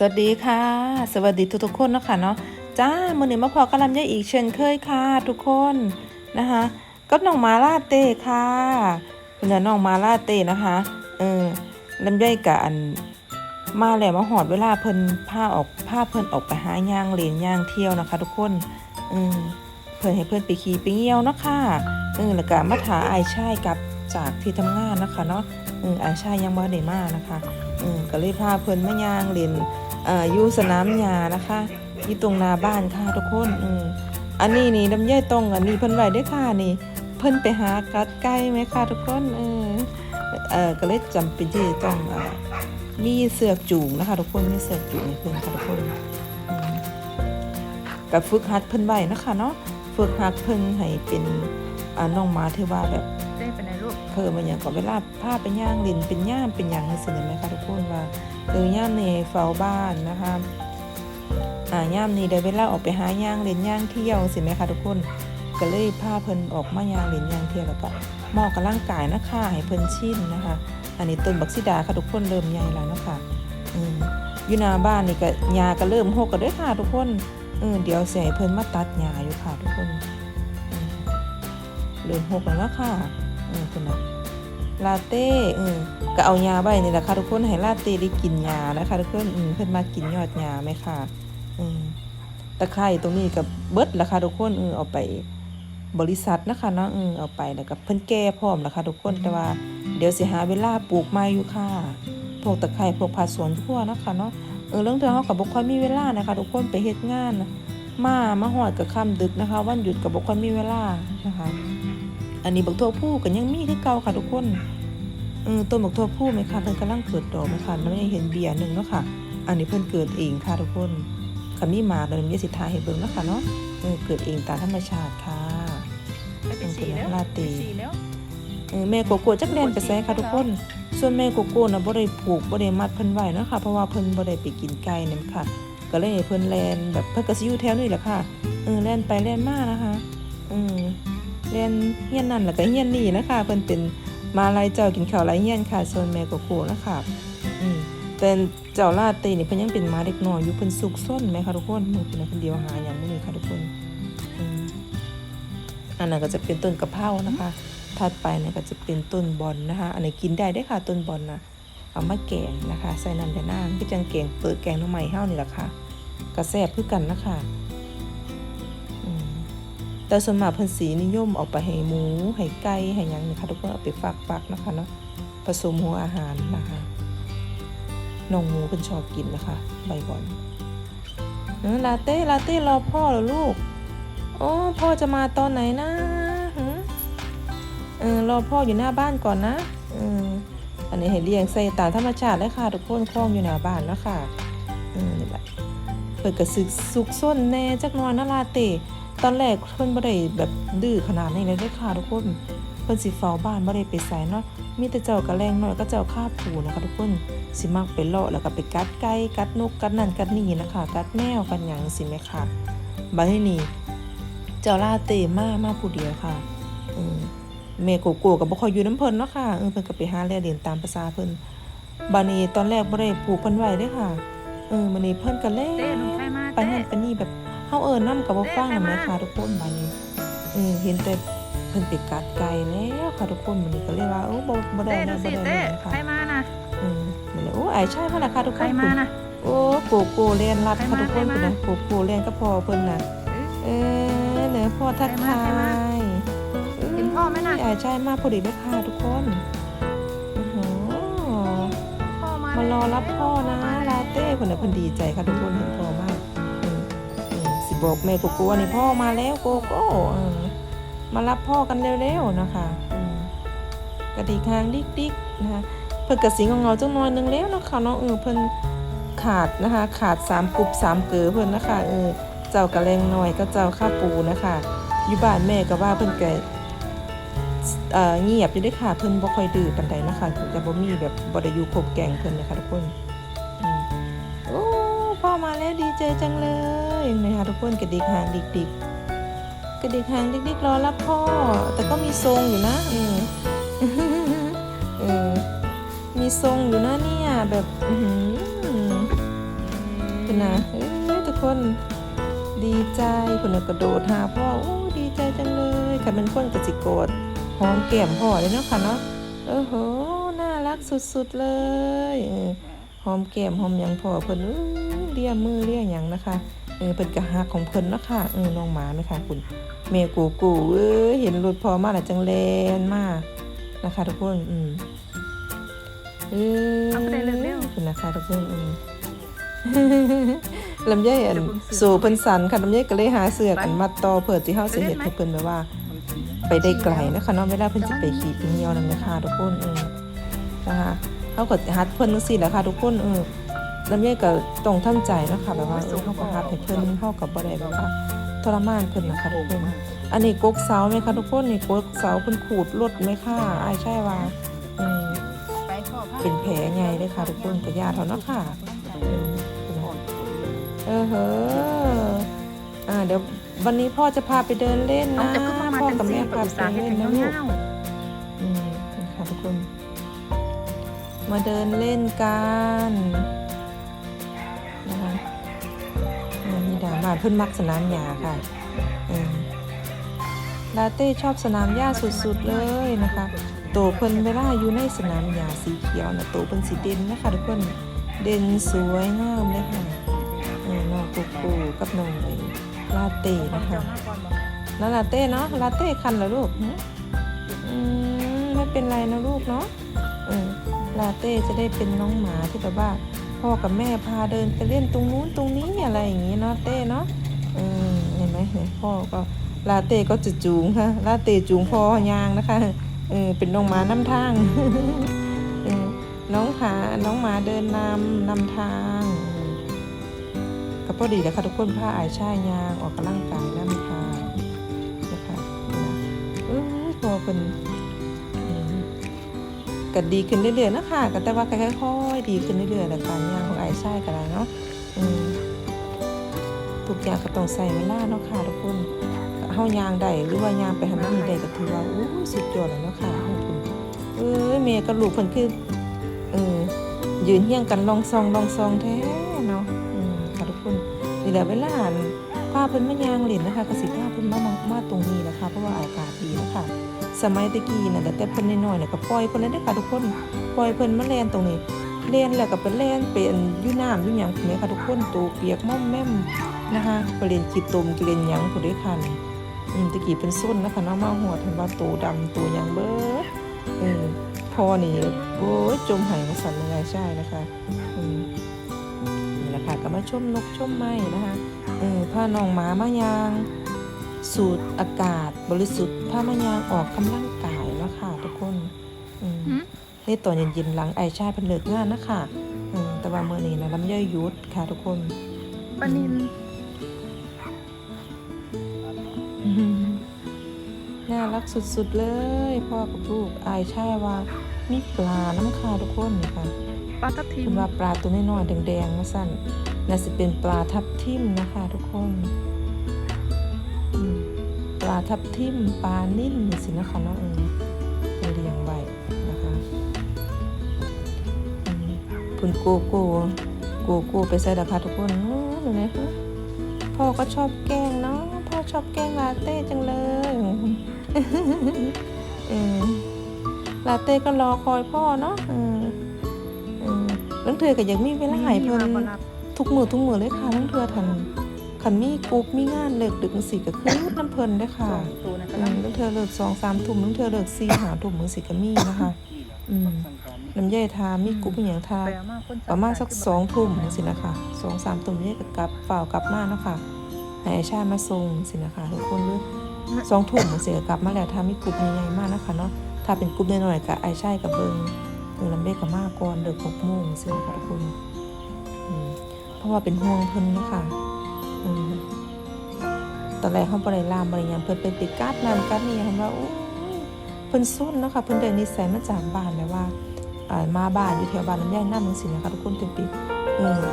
สวัสดีค่ะ สวัสดีทุกๆคนเนาะคะเนาะจ้ามือหนึ่งมาพอกำลังยายอีกเช่นเคยค่ะ ทุกคนนะคะก็น้องมาลาเต้ค่ะคุณน้องมาลาเต้นะคะเออลำไยกับอันมาแล้วมาหอดเวลาเพิ่นผ้าออกผ้าเพิ่นออกไปหาย่างเลนย่างเที่ยวนะคะ ทุกคนเออเพิ่นให้เพิ่นไปขี่ไปเงี้ยวนะค่ะเออแล้วก็มาถาไอายชายกับจากที่ทำงานนะคะเนาะเออไอายชายยังบ่ได้มานะคะเออก็เลยพาเพิ่นมาย่างเลน อยู่สนามหญ้านะคะอยู่ตรงหน้าบ้านค่ะทุกคนอืมอันนี้นี่ลำไยตรงอันนี้เพิ่นไว้ด้วยค่ะนี่ เพิ่นไปหากัดไก่ไหมค่ะทุกคนเออเออก็เลยจำเป็นที่จะต้องอมีเสือกจูงนะคะ ทุกคนมีเสือกจูงให้เพิ่นค่ะทุกคนกับฝึกหัดเพิ่นไว้นะคะเนาะฝึกหัดเพิ่นให้เป็นอ่าน้องหมาที่ว่าแบบ พิ่มมันอย่างก็เวลาผ้าเป็นย่างลินเป็นย่ามเป็นอย่างนี้สิเห็นไหมคะทุกคนว่าเออย่ามในเฝ้าบ้านนะคะอ่าย่ามนี้ได้เวลาออกไปหาย่างเล่นย่างเที่ยวสิไหมคะทุกคนก็เลยพาเพิ่นออกมาย่างเล่นย่างเที่ยวแล้วก็เหมอกกับร่างกายนะคะให้เพิ่นชินนะคะ อันนี้ต้นบักซิดาค่ะทุกคนเริ่มใหญ่แล้วนะคะอืมอยู่หน้าบ้านนี่ก็หญ้าก็เริ่มหกกันด้วยค่ะทุกคนเออเดี๋ยวเสียเพิ่นมาตัดหญ้าอยู่ค่ะทุกคนเริ่มหกแล้วนะคะ อืมคุณนะลาเต้เออก็เอายาไว้นี่แหละค่ะทุกคนให้ลาเต้ได้กินยานะคะทุกคนอืมเพิ่นมากินยอดยาไหมค่ะอืมตะไคร่ตรงนี้กับเบิดราคาทุกคนเออเอาไปบริษัทนะคะเนาะเออเอาไปแล้วก็เพิ่นแก้พร้อมราคาทุกคนแต่ว่าเดี๋ยวสิหาเวลาปลูกใหม่อยู่ค่ะ พวกตะไคร่พวกผักสวนครัวนะคะเนาะเออเรื่องเธอเฮาก็บ่ค่อยมีเวลานะคะ ทุกคนไปเฮ็ดงานมามาฮอดกับค่ำดึกนะคะ วันหยุดก็บ่ค่อยมีเวลานะคะ อันนี้บักทั่วผู้ก็ยังมีคือเก่าค่ะทุกคนเออต้นบักทั่วผู้ไหมคะเพิ่นกำลังเกิดดอกไหมคะแล้วยังเห็นเบียร์หนึ่งเนาะค่ะ อันนี้เพิ่นเกิดเองค่ะทุกคนคำนี้มาเดี๋ยวมีสิทธาให้เบิ่งเนาะค่ะเนาะเออเกิดเองตามธรรมชาติค่ะไปไปฉี่แล้วลาตีไปฉี่แล้วเออแม่โกโก้จักแดนไปแซ่ค่ะทุกคน ส่วนแม่โกโก้น่ะบ่ได้ผูกบ่ได้มัดเพิ่นไว้เนาะค่ะเพราะว่าเพิ่นบ่ได้ไปกินไก่นั่นค่ะก็เลยให้เพิ่นแลนแบบเพิ่นก็สิอยู่แถวนี้แหละค่ะเออแล่นไปแล่นมานะคะเออ แล่นเฮียนนั่นแล้วก็เฮียนนี่นะคะเพิ่นเป็นมาลายเจ้ากินข้าวลายเฮียนค่ะส่วนแม่โกโก้นะคะอืมแต่เจ้าลาตีนี่เพิ่นยังเป็นมาเด็กน้อยอยู่เพิ่นสุกซนไหมคะทุกคนมึงเพิ่นคนเดียวหาอย่างนี้ค่ะทุกคนอันนั้นก็จะเป็นต้นกะเพรานะคะถัดไปเนี่ยก็จะเป็นต้นบอลนะคะ อันนี้กินได้ได้ค่ะต้นบอลนะเอามาแกงนะคะ ใส่น้ำยานางก็จังแกงเปิดแกงน้ำใหม่เฮ้านี่แหละค่ะกระแซบคือกันนะคะ แต่ส่วนมากเพิ่นสีนิยมเอาไปให้หมูให้ไก่ให้หยังนี่ค่ะทุกคนเอาไปฝากปักนะคะเนาะผสมหัวอาหารนะคะน้องหมูเพิ่นชอบกินนะคะ ใบบอลเออลาเต้ลาเต้รอพ่อเหรอลูกโอ้พ่อจะมาตอนไหนนะเออรอพ่ออยู่หน้าบ้านก่อนนะเอออันนี้ให้เลี้ยงใส่ตามธรรมชาติเลยค่ะ ทุกคนคล้องอยู่หน้าบ้านแล้วค่ะเออนี่แหละเปิดกระซึกสุกส้นแน่จักนอนนาลาเต้ ตอนแรกเพิ่นบ่ได้แบบดื้อขนาดนี้เลยเด้อค่ะทุกคนเพิ่นสิเฝ้าบ้านบ่ได้ไปไสเนาะมีแต่เจ้ากระแรงน้อยก็เจ้าข้าผูนะคะทุกคนสิมักไปเลาะแล้วก็ไปกัดไก่กัดนกกัดนั่นกัดนี่นะคะ กัดแมวกัดหยังสิแม่ค่ะบัดนี้นี่เจ้าลาเตมามาผู้เดียวค่ะอืมแม่โกโก้ก็บ่ค่อยอยู่น้ำเพิ่นเนาะค่ะเออเพิ่นก็ไปหาแลเรียนตามภาษาเพิ่นบัดนี้ตอนแรกบ่ได้ปลูกเพิ่นไว้เด้อค่ะเออมื้อนี้เพิ่นก็เล่เต้หนูใครมาไปเต้นั่นไปนี่แบบ เฮาเอิ้นนำก็บ่ฟังนำแม่ค่ะทุกคนบัดนี้เออเห็นแต่เพิ่นไปกัดไก่แล้วค่ะทุกคนมื้อนี้ก็เลยว่าโอ้บ่บ่ได้เต้ดูนะสิบ่ได้เต้นะค่ะใครมานะเออมื้อนี้โอ้ไอ้ใช่มาแล้วค่ะทุกคใครนมานะโอ้โกโก้เล่นรัดใครค่ะมาทุกคนใครมาพุ่นน่ะโกโก้เล่นก็พอเพิ่นน่ะเอ้ยเออเนี่ยพ่อทักใครทามาใครมายเห็นพ่อไหมน่ะใช่ใช่มากพอดีเลยค่ะทุกคนโอ้โหพ่อมามารอรับพ่อนะลาเต้คนน่ะคนดีใจค่ะทุกคนเห็นพ่อมากอืมอืมสิ บอกแม่กโก้ว่านี่พ่อมาแล้วโกโก้มารับพ่อกันเร็วๆนะคะกระดิกหางดิ๊กๆนะคะเพิ่นกระสิงของเงาจังน้อยหนึงแล้วนะคะเนาะเออเพิ่นขาดนะคะ ขาดสามกรุบสามเก๋อเพิ่นนะคะเออเจ้ากระแรงหน้อยก็เจ้าข้าปูนะคะอยู่บ้านแม่ก็ว่าเพิ่นแกเอ่อเงียบอยู่ด้วยค่ะเพิ่นบ่ค่อยดื้อปานใดนะคะแต่บ่มีแบบบ่ได้อยู่ครบแกงเพิ่นนะคะทุกคนโอ้พ่อมาแล้วดีใจจังเลย นะคะทุกคนกระดิกหางดิกดิกกระดิกหางดิกดิกรอรับพ่อ แต่ก็มีทรงอยู่นะอืมเออมีทรงอยู่นะเนี่ยแบบอื้อหือนะเอ้ยทุกคนดีใจคนน่ะกระโดดหาพ่อโอ้ดีใจจังเลยค่ะเป็นคนกระจิโกดหอมแก้มพ่อเลยเนาะค่ะเนาะโอ้โหน่ารักสุดๆเลยหอมแก้มหอมหยังพ่อเพิ่นเลียมือเลียหยังนะคะ เออเพิ่นกะฮักของเพิ่นเนาะค่ะเออน้องหมาไหมคะคุณเมกูกูเอ้ยเห็นรถพ่อมาแล้วจังแลนมากนะคะทุกคนอืมเออเอาไปได้เร็วคุณนะคะทุกคนอืมลำไยอันสู่เพิ่นสันค่ะลำไยก็เลยหาเสื้อกันมัดต่อเพื่อที่เฮาสิเฮ็ดให้เพิ่นแบบว่า ไปได้ไกลนะคะเนาะเวลาเพิ่นสิไปขี่ไปเหี่ยวนำนะคะทุกคนเออนะคะเฮาก็ฮัดเพิ่นจังซี่แหละค่ะทุกคนเออ ลำไยก็ต้องทำใจเนาะค่ะแบบว่าเออเฮาก็ฮัดให้เพิ่นเฮาก็บ่ได้แบบว่าทรมานเพิ่นนะคะทุกคนอันนี้กกเสาไหมคะทุกคนนี่กกเสาเพิ่นขูดรถไหมค่ะอ้ายใช่ว่าอืมไปพ่อพาเป็นแผลใหญ่เลยค่ะทุกคนก็ยาเท่าเนาะค่ะอืมเออเฮ้ออ่าเดี๋ยววันนี้พ่อจะพาไปเดินเล่นเอานะจะขึ้นมาพ่อจังกับซี่แม่ปรึพากษาไปเฮ็ดเล่นให้นะลูกยาวอืมนี่ค่ะทุกคน มาเดินเล่นกันามีดามาเพิ่นมักสนามหญ้าค่ะลาเต้ชอบสนามหญ้าสุดๆเลยนะคะโตเพิ่นเวลาอยู่ในสนามหญ้าสีเขียวนะโตเพิ่นสีเด่นนะคะทุกคนเด่นสวยงามเลยค่ะน้องกูกูกับน้องลาเต้นะคะแล้วลาเต้เนาะลาเต้คันเหรอลูกอืมไม่เป็นไรนะลูกเนาะลาเต้จะได้เป็นน้องหมาที่แบบว่า พ่อกับแม่พาเดินไปเล่นตรงนู้นตรงนี้อะไรอย่างงี้เนาะเต้เนาะเออเห็นไหมเห็นพ่อก็ลาเต้ก็จะจูงค่ะลาเต้จูงพ่อยางนะคะเออเป็นน้องหมานำทางเออน้องขาน้องหมาเดินนำนำทางก็พอดีแล้วค่ะทุกคนพาอายช่ายยางออกกำลังกายนำทางนะคะนะเออพอเป็น ก็ดีขึ้นเรื่อยๆนะคะก็แต่ว่าก็ค่อยๆดีขึ้นเรื่อยๆแต่การย่างของไอ้ไส้ก็ได้เนาะทุกอย่างก็ต้องใส่เวลาเนาะค่ะทุกคนเฮายางได้หรือว่ายางไปทำนี่ได้ก็ถือว่าอู้สุดยอดแล้วเนาะค่ะทุกคนเอ้ยเมย์กับลูกเพิ่นคือเออยืนเฮี้ยงกันลองซองลองซองแท้เนาะค่ะทุกคนนี่แหละเวลาอั่นพาเพิ่นมายางเล่นนะคะกสิพาเพิ่นมามามาตรงนี้นะคะ เพราะว่าอากาศดีนะคะ สมัยตะกี้น่ะแต่เพิ่นน้อยๆน่ะก็ปล่อยเพิ่นเลยเด้ค่ะทุกคนปล่อยเพิ่นมาเล่นตรงนี้เล่นแล้วก็ไปเล่นเป็นอยู่น้ำอยู่หยังพุ่นเด้ค่ะทุกคนตัวเปียกม่อมแม่มนะคะไปเล่นกีตมกีเล่นหยังพุ่นเด้ค่ะนี่อืมตะกี้เป็นส้นนะคะเนาะมาหัวถึงว่าตัวดำตัวหยังเบิดเออพอนี่โอ้ยจมหายมาสั่นเลยใช่นะคะอืมนี่แหละค่ะก็มาชมนกชมไม้นะคะเออพาน้องหมามายาง สูดอากาศบริสุทธิ์พามายางออกกำลังกายแล้วค่ะทุกคนอืมหืมนี่ตอนเย็นๆหลังไอชายเพิ่นเลิกงานนะคะอืมแต่ว่ามื้อนี้นะลำไยหยุดค่ะทุกคนปลานินอืมน่ารักสุดๆเลยพ่อกับลูกไอายชายว่ามีปลาน้ำค่ะทุกคนนี่ค่ะปลาทับทิมคุณว่าปลาตัวน้อยๆแดงๆมาสั่นน่าจะเป็นปลาทับทิมนะคะ ทุกคนอืมป ลาทับทิมปลานิ่มสินะคะเนาะเออเรียงไว้นะคะอืมคุณโกโก้โกโก้ไปใส่ดาคาทุกคนนู้นดูนะพ่อก็ชอบแกล้งเนาะพ่อชอบแกล้งลาเต้จังเลยเออลาเต้ก็รอคอยพ่อเนาะเออเออลังเธอก็ยังมีเวลาให้เพิ่นมีมาบ่รับทุกมือทุกมือเลยค่ะลังเธอทัน คันมีกรุ๊ปมีงานเลิกดึกจังซี่ก็คือน้ำเพิ่นเด้อค่ะตัวนะอืกำลัมงลังเธอเลิกสองสามทุ่มลังเธอเลิกสี่หาทุ่มมือสิก็มีนะคะ อืมน้ำใยทามีกรุ๊ปอหย่างทาไปเอามาคนประมาณสักสองทุ่มจังซี่นะคะสองสามทุ่มนี่ก็กลับฝ่าวกลับมาเนาะคะให้ไอ้ชายมาส่งสินะคะทุกคนเลยสองทุ่มจังซี่ก็กลับมาแล้วถ้ามีกรุ๊ปใหญ่ๆมากนะคะเนาะถ้าเป็นกรุ๊ปน้อยๆก็ไอ้ชายกับเบิ่งเออลำเบกกับมาก่อนเด็กหกโมงสิค่ะทุกคนอืมเพราะว่าเป็นห่วงเพิ่นเนาะคะอืม ตอนแรกเขาบริลามบริยามเพิ่นเป็นไปกัดนั่นกัดนี่เห็นว่าโอ้ยเพิ่นซุ่นเนาะค่ะเพิ่นได้นิสัยมาจากบ้านแบบว่ามาบ้านอยู่แถวบ้านน้ำย่ายน้ำจังซี่นะคะทุกคนเป็นปีเออ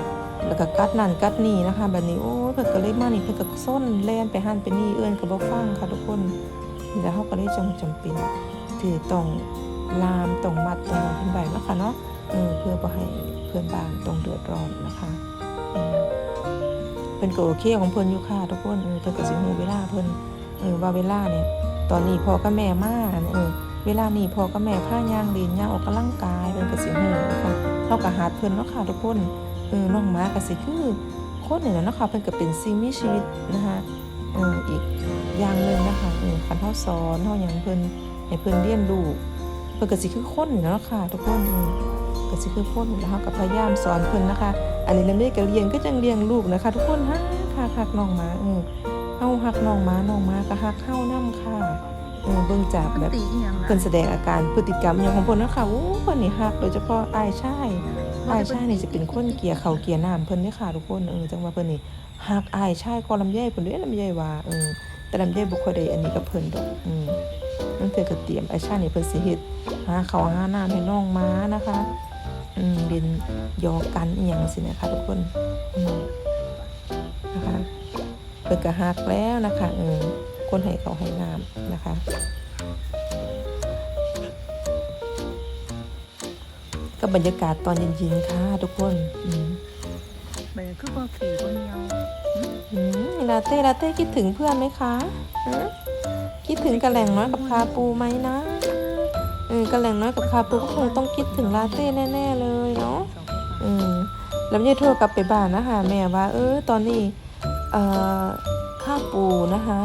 แล้วก็กัดนั่นกัดนี่นะคะแบบนี้โอ้ยเพิ่นก็เลยมานี่เพิ่นก็ส้นแล่นไปหันไปนี่เอื้อนก็บ่ฟังค่ะทุกคนแหล้วเขาก็เลยจำจำเป็นที่ต้องลามตรงมัดตรงขึ้นไปนะคะเนาะเออเพื่อบ่ให้เพื่อนบ้านตรงเดือดร้อนนะคะ เพิ่นก็โอเคของเพิ่นอยู่ค่ะทุกคนเออเพิ่นก็สิฮู้เวลาเพิ่นเออว่าเวลาเนี่ยตอนนี้พ่อกับแม่มาเออเวลานี้พ่อกับแม่พาย่างเดินย่างออกกำลังกายเพิ่นก็สิฮู้นะคะเฮาก็หัดเพิ่นเนาะค่ะทุกคนเออน้องหมาก็สิคือคนนี่เนาะค่ะเพิ่นก็เป็นสิ่งมีชีวิตนะคะเอออีกอย่างหนึงนะคะเออคันเฮาสอนเฮาหยังเพิ่นให้เพิ่นเรียนรู้เพิ่นก็สิคือคนนี่ะเนาะค่ะทุกคนเออ ก็สิคือคนแล้วเฮาก็พยายามสอนเพิ่นนะคะ อันนี้เราไม่ได้ก็เลี้ยงก็จังเลี้ยงลูกนะคะ ทุกคนฮักฮักฮักน้องหมาเออเฮาฮักน้องหมาน้องหมาก็ฮักเฮานํค่ะเออเบิ่งจากมันแบบตีอีหยังล่ะเพิ่นแสดงอาการพฤติกรรมอหย่างของเพิ่นนะคะโอ้เพิ่นนี่ฮักโดยเฉพาะอ้ายชายอ้ายชายนี่จะเป็นคนเกลียข้าวเกลียน้ำเพิ่นเด้อค่ะทุกคนเออจังว่าเพิ่นนี่ฮักอ้ายชายก็ลำไยเพิ่นเด้อลำไยว่าเออแต่ลำไยบ่ค่อยได้อันนี้กับเพิ่นดอกอืมนั่นคือก็เตรียมอ้ายชายนี่เพิ่นสิเฮ็ดหาข้าวหาน้ำให้น้องหมานะคะอืม เรียนยอกันอีหยังสินะคะทุกคนนะคะเปิดกระหักแล้วนะคะเออคนให้เขาให้น้ำนะคะก็บรรยากาศตอนเย็นๆค่ะทุกคนอืมแม่คือบ่ขี่บ่เหี่ยวอืมลาเต้ลาเต้คิดถึงเพื่อนไหมคะฮะคิดถึงกระแหล่งน้อยกับคาปูไหมนะเออกระแหล่งน้อยกับคาปูก็คงต้องคิดถึงลาเต้แน่ๆ แล้วยายโทรกลับไปบ้านนะคะแม่ว่า เออตอนนี้เอ่อข้าปูนะคะ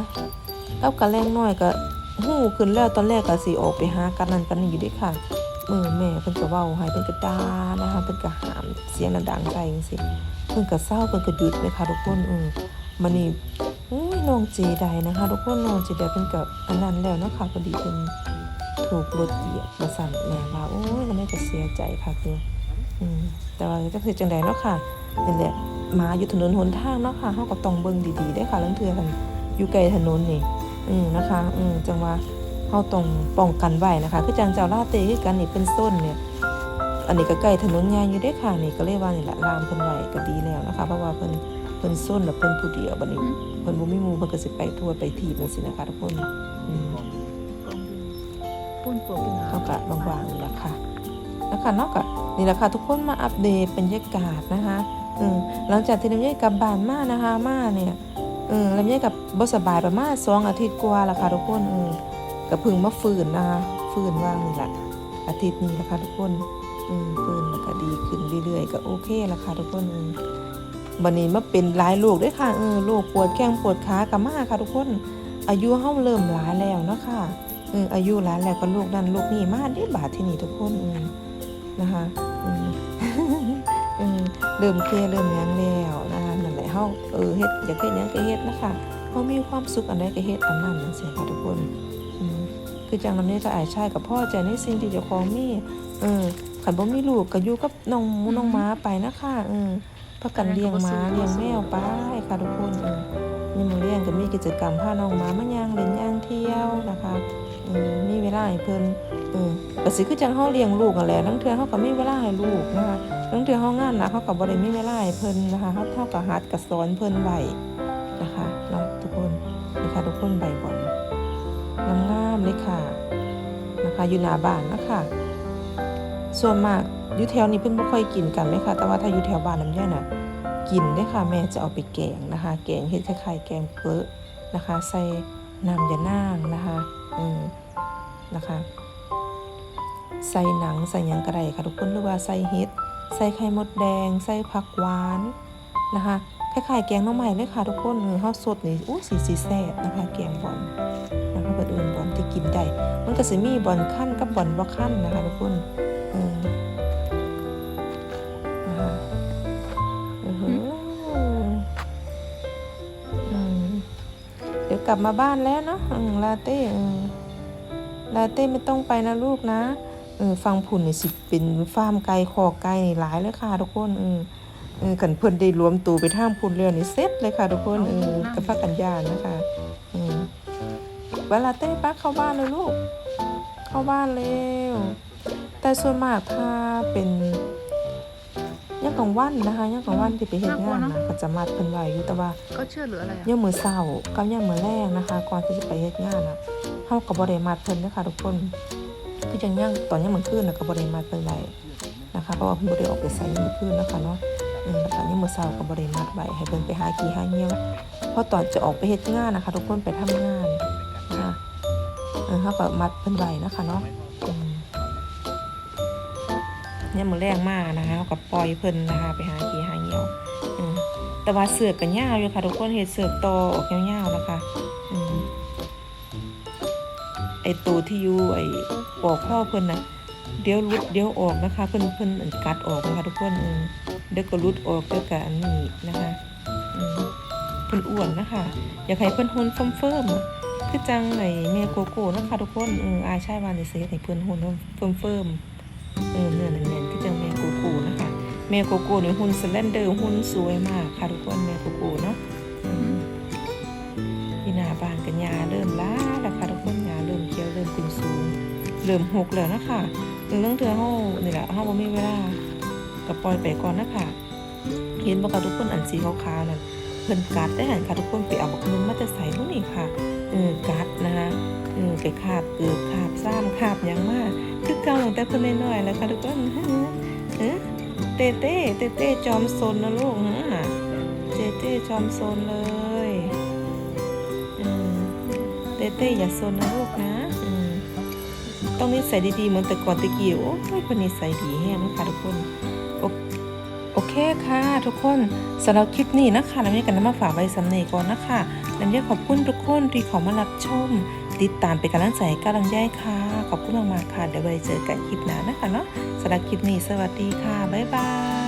กับกระแรงน้อยก็หู้ขึ้นแล้วตอนแรกก็สิออกไปหากันนั่นกันนี่อยู่ด้วยค่ะเออแม่เพิ่นก็เว้าให้เพิ่นก็ด่านะคะเพิ่นก็หามเสียงดังๆใส่จังซี่เพิ่นก็เศร้าเพิ่นก็หยุดเลยค่ะทุกคนเออมันนี่อุ้ยน้องเจไดนะคะทุกคนน้องเจไดเพิ่นก็อันนั้นแล้วนะคะพอดีเพิ่นถูกรถเหยียบมาสั่นแม่ว่าโอ้ยแล้วแม่ก็เสียใจค่ะคือ แต่ว่าจะคือจังใดเนาะค่ะนี่แหละหมาอยู่ถนนหนทางเนาะค่ะเฮาก็ต้องเบิ่งดีๆได้อค่ะลังเทื่อกันอยู่ไกลถนนนี่อืมนะคะ อืมจังว่าเฮาต้องป้องกันไว้นะคะ คือจังเจ้าลาเต้คือกันนี่เป็นส้นเนี่ย อันนี้ก็ใกล้ถนนใหญ่อยู่ได้อค่ะนี่ก็เลยว่านี่แหละลามเพิ่นไว้ก็ดีแล้วนะคะ เพราะว่าเพิ่นเพิ่นส้นแล้วเพิ่นผู้เดียวบัดนี้เพิ่นบ่มีหมู่เพิ่นก็สิไปทั่วไปทีจังซี่นะคะทุกคนอืม ปุ้นปวกกินเขาก็บางๆนี่แหละค่ะ นะคะนอกจากนี่แหละค่ะทุกคนมาอัปเดตบรรยากาศนะคะอืหลังจากที่ลำไยกลับบ้านมานะคะมาเนี่ยเออลำไยกับบสบายประมาณสองอาทิตย์กว่าละค่ะทุกคนเออก็เพึ่งมาฟื้นนะคะฟื้นว่างนี่แหละอาทิตย์นี้ละค่ะทุกคนอืมฟื้นแล้วก็ดีขึ้นเรื่อยๆก็โอเคละค่ะทุกคนเออวันนี้มาเป็นหลายโรคด้วยค่ะเออโรคปวดแข้งปวดขากับมาค่ะทุกคน อายุเฮาเริ่มหลายแล้วนะคะเอออายุหลานแล้วก็ลูกนั่นลูกนี่มาได้บาทที่นี่ทุกคนอืม นะคะอืมเออเริ่มเคลียร์เริ่มหยังแล้วนะคะนั่นแหละเฮาเออเฮ็ดอยากเฮ็ดหยังก็เฮ็ดนะคะเฮามีความสุขอันใดก็เฮ็ดอันนั้นจังซี่ค่ะทุกคนอืมคือจังนำนี้ก็อายชายกับพ่อใจในสิ่งที่เจ้าของมีเออคันบ่มีลูกก็อยู่กับน้องหมูน้องหมาไปนะคะเออพักกันเลี้ยงหมาเลี้ยงแมวไปค่ะทุกคนเออนี่มื้อเลี้ยงก็มีกิจกรรมพาน้องหมามาย่างเล่นย่างเที่ยวนะคะอืมมีเวลาให้เพิ่น เออก็สิคือจังเฮาเลี้ยงลูกนั่นแหละทั้งเทื่อเฮาก็มีเวลาให้ลูกนะคะทั้งเทื่อเฮางานนักเฮาก็บ่ได้มีเวลาให้เพิ่นนะคะเฮาเท่ากับหัดกับสอนเพิ่นไว้นะคะเนาะทุกคนนี่ค่ะทุกคนใบบอนงามๆเลยค่ะนะคะอยู่หน้าบ้านนะคะส่วนมากอยู่แถวนี้เพิ่นบ่ค่อยกินกันเลยค่ะแต่ว่าถ้าอยู่แถวบ้านลำไยน่ะกินได้ค่ะแม่จะเอาไปแกงนะคะ แกงเฮ็ดคล้ายๆแกงเปรอะนะคะ ใส่น้ำยานางนะคะอืมนะคะ ใส่หนังใส่ยังก็ไดค่ะทุกคนหรือว่าใส่เห็ดใส่ไข่มดแดง ใส่ผักหวานนะคะคล้ายๆแกงน้องใหม่เลยค่ะทุกคนเออเฮาสดนี่อู้สีสีแซ่บนะคะแกงบอนนะคะเปิดอื่นบอนที่กินได้มันก็สิมีบอนขั้นกับบอนบ่าขั้นนะคะทุกคนเออนะคะอืมเดี๋ยวกลับมาบ้านแล้วเนาะลาเต้ลาเต้ไม่ต้องไปนะลูกนะ เออฟังผุนนี่สิเป็นฟาร์มไก่คอกไก่นี่หลายเลยค่ะทุกคนเออเออกันเพิ่นได้รวมตัวไปท่ามพุนเรือนี่เซ็ตเลยค่ะทุกคนเออกับพักกันยานนะคะเออเวลาเต้ปักเข้าบ้านเลยลูก เข้าบ้านเร็วแต่ส่วนมากถ้าเป็นยังกลางวันนะคะยังกลางวันที่ไปเฮ็ดงานนะก็จะมัดเพิ่นไว้อยู่แต่ว่าก็เชื่อหรืออะไรอะย่ามมือเศร้ากับย่ามมือแรกนะคะ ก่อนที่จะไปเฮ็ดงานอะเฮาก็บ่ได้มัดเพิ่นเด้อค่ะทุกคน คือจังย่างตอนย่ามมื้อคืนนะก็บ่ได้มัดเพิ่นไว้นะคะ เพราะว่าเพิ่นบ่ได้ออกไปไสมื้อคืนนะคะเนาะอืมแล้วก็นี่มื้อเช้าก็บ่ได้มัดไว้ให้เพิ่นไปหาขี้หาเหี่ยวเพราะตอนจะออกไปเฮ็ดงานนะคะ ทุกคนไปทำงานนะคะเออเฮาก็มัดเพิ่นไว้นะคะเนาะเนี่ยมือแรงมากนะคะเฮาก็ปล่อยเพิ่นนะคะ ไปหาขี้หาเหี่ยวแต่ว่าเสือกก็ยาวอยู่ค่ะ ทุกคนเฮ็ดเสือกโตออกยาวๆนะคะ ไอตัวที่อยู่ไอปอกข้อเพิ่นน่ะเดี๋ยวรุดเดี๋ยวออกนะคะ เพิ่นเพิ่นอันกัดออกนะคะทุกคนเดี๋ยวก็รุดออกเดี๋ยวก็อันนี้นะคะเพิ่นอ้วนนะคะ อยากให้เพิ่นหุ่นเฟิ่มเฟิ่มๆคือจังไอแม่โกโก้นะคะทุกคนเอออายใช่วานเฮ็ดให้เพิ่นหุ่นเฟิ่มเฟิ่มๆเออเนื้อแน่นๆคือจังแม่โกโก้นะคะแม่โกโก้นี่หุ่นสแลนเดอร์หุ่นสวยมากค่ะทุกคนแม่โกโก้เนาะ เริ่มหกแล้วนะคะเรื่องเธอเฮานี่แหละเฮาบ่มีเวลาก็ปล่อยไปก่อนนะคะเห็นบ่คะทุกคนอันสีขาวๆนั่นเพิ่นกัดได้หันค่ะทุกคนไปเอาบักนึงมมาแต่ใส่พวกนี้ค่ะเออกัดนะคะเออไปคาบเกือบคาบซ้ำคาบยังมากคือเก่าตั้งแต่เพิ่นน้อยๆแล้วค่ะทุกคนเออเต้เต้เต้เต้จอมซนนะลูกหือน่ะเต้เต้จอมซนเลยเออเต้เต้อย่าซนนะลูกนะอืม ต้องนิสัยดีๆเหมือนแต่ก่อนตะกี้โอ้ยคนนิสัยดีแฮงนะคะทุกคนโอโอเคค่ะทุกคนสำหรับคลิปนี้นะคะน้ำยกันน้ำมาฝากไว้สำเนีก่อนนะคะน้ำยขอบคุณทุกคนที่เขอมารับชม ติดตามเป็นกำลังใจให้กำลังใจค่ะ ขอบคุณมากๆค่ะเดี๋ยวไว้เจอกันคลิปหน้านะคะเนาะสำหรับคลิปนี้สวัสดีค่ะ บ๊ายบาย